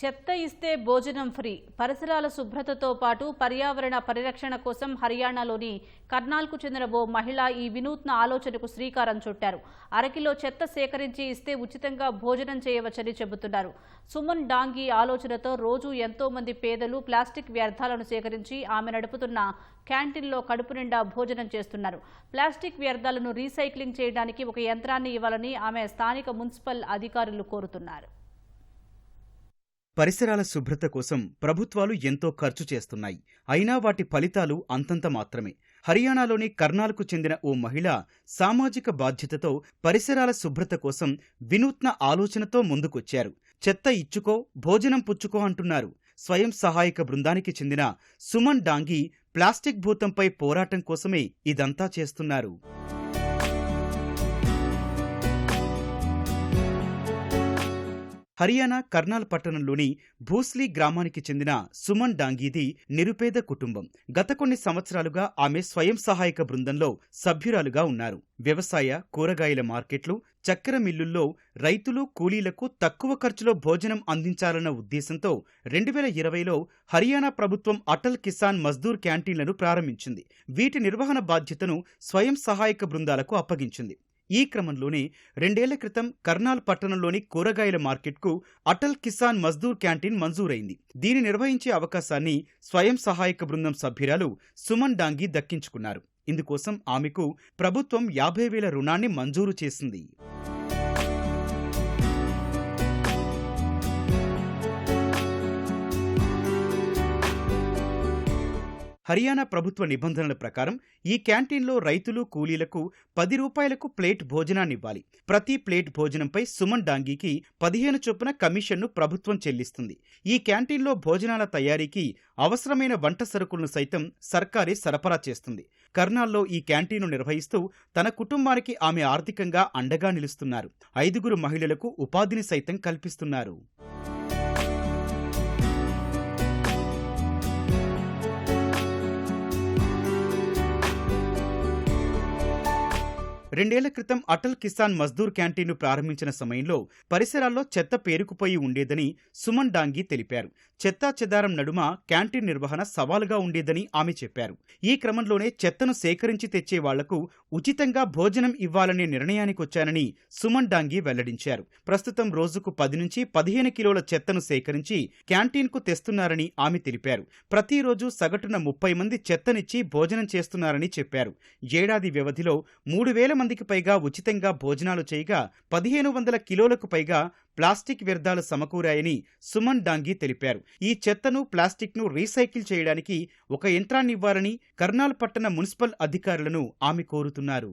చెత్త ఇస్తే భోజనం ఫ్రీ. పరిసరాల శుభ్రతతో పాటు పర్యావరణ పరిరక్షణ కోసం హర్యానాలోని కర్నాల్కు చెందిన ఓ మహిళ ఈ వినూత్న ఆలోచనకు శ్రీకారం చుట్టారు. అరకిలో చెత్త సేకరించి ఇస్తే ఉచితంగా భోజనం చేయవచ్చని చెబుతున్నారు. సుమన్ డాంగి ఆలోచనతో రోజు ఎంతో మంది పేదలు ప్లాస్టిక్ వ్యర్థాలను సేకరించి ఆమె నడుపుతున్న క్యాంటీన్లో కడుపు నిండా భోజనం చేస్తున్నారు. ప్లాస్టిక్ వ్యర్థాలను రీసైక్లింగ్ చేయడానికి ఒక యంత్రాన్ని ఇవ్వాలని ఆమె స్థానిక మున్సిపల్ అధికారులు కోరుతున్నారు. పరిసరాల శుభ్రత కోసం ప్రభుత్వాలు ఎంతో ఖర్చు చేస్తున్నాయి. అయినా వాటి ఫలితాలు అంతంత మాత్రమే. హర్యానాలోని కర్నాల్కు చెందిన ఓ మహిళ సామాజిక బాధ్యతతో పరిసరాల శుభ్రత కోసం వినూత్న ఆలోచనతో ముందుకొచ్చారు. చెత్త ఇచ్చుకో భోజనం పుచ్చుకో అంటున్నారు. స్వయం సహాయక బృందానికి చెందిన సుమన్ డాంగి ప్లాస్టిక్ భూతంపై పోరాటం కోసమే ఇదంతా చేస్తున్నారు. హర్యానా కర్నాల్ పట్టణంలోని భూస్లీ గ్రామానికి చెందిన సుమన్ డాంగీది నిరుపేద కుటుంబం. గత కొన్ని సంవత్సరాలుగా ఆమె స్వయం సహాయక బృందంలో సభ్యురాలుగా ఉన్నారు. వ్యవసాయ కూరగాయల మార్కెట్లు చక్కెర మిల్లుల్లో రైతులు కూలీలకు తక్కువ ఖర్చులో భోజనం అందించాలన్న ఉద్దేశంతో రెండు వేల ఇరవైలో హర్యానా ప్రభుత్వం అటల్ కిసాన్ మజ్దూర్ క్యాంటీన్లను ప్రారంభించింది. వీటి నిర్వహణ బాధ్యతను స్వయం సహాయక బృందాలకు అప్పగించింది. ఈ క్రమంలోనే రెండేళ్ళ క్రితం కర్నాల్ పట్టణంలోని కూరగాయల మార్కెట్కు అటల్ కిసాన్ మజ్దూర్ క్యాంటీన్ మంజూరైంది. దీని నిర్వహించే అవకాశాన్ని స్వయం సహాయక బృందం సభ్యురాలు సుమన్ డాంగి దక్కించుకున్నారు. ఇందుకోసం ఆమెకు ప్రభుత్వం యాభై వేల రుణాన్ని మంజూరు చేసింది. హర్యానా ప్రభుత్వ నిబంధనల ప్రకారం ఈ క్యాంటీన్లో రైతులు కూలీలకు పది రూపాయలకు ప్లేట్ భోజనాన్నివ్వాలి. ప్రతి ప్లేట్ భోజనంపై సుమన్ డాంగీకి పదిహేను చొప్పున కమిషన్ను ప్రభుత్వం చెల్లిస్తుంది. ఈ క్యాంటీన్లో భోజనాల తయారీకి అవసరమైన వంట సరుకులను సైతం సర్కారే సరఫరా చేస్తుంది. కర్నాల్లో ఈ క్యాంటీన్ను నిర్వహిస్తూ తన కుటుంబానికి ఆమె ఆర్థికంగా అండగా నిలుస్తున్నారు. ఐదుగురు మహిళలకు ఉపాధిని సైతం కల్పిస్తున్నారు. రెండేళ్ళ క్రితం అటల్ కిసాన్ మజ్దూర్ క్యాంటీన్ను ప్రారంభించిన సమయంలో పరిసరాల్లో చెత్త పేరుకుపోయి ఉండేదని సుమన్ డాంగి తెలిపారు. చెత్తా చెదారం నడుమ క్యాంటీన్ నిర్వహణ సవాలుగా ఉండేదని ఆమె చెప్పారు. ఈ క్రమంలోనే చెత్తను సేకరించి తెచ్చే వాళ్ళకు ఉచితంగా భోజనం ఇవ్వాలనే నిర్ణయానికొచ్చానని సుమన్ డాంగి వెల్లడించారు. ప్రస్తుతం రోజుకు పది నుంచి పదిహేను కిలోల చెత్తను సేకరించి క్యాంటీన్కు తెస్తున్నారని ఆమె తెలిపారు. ప్రతిరోజు సగటున ముప్పై మంది చెత్తనిచ్చి భోజనం చేస్తున్నారని చెప్పారు. ఏడాది వ్యవధిలో మూడు వేల మందికి పైగా ఉచితంగా భోజనాలు చేయగా పదిహేను వందల కిలోలకు పైగా ప్లాస్టిక్ వ్యర్థాలు సమకూరాయని సుమన్ డాంగి తెలిపారు. ఈ చెత్తను ప్లాస్టిక్ను రీసైకిల్ చేయడానికి ఒక యంత్రాన్ని ఇవ్వాలని కర్నాల్ పట్టణ మున్సిపల్ అధికారులను ఆమె కోరుతున్నారు.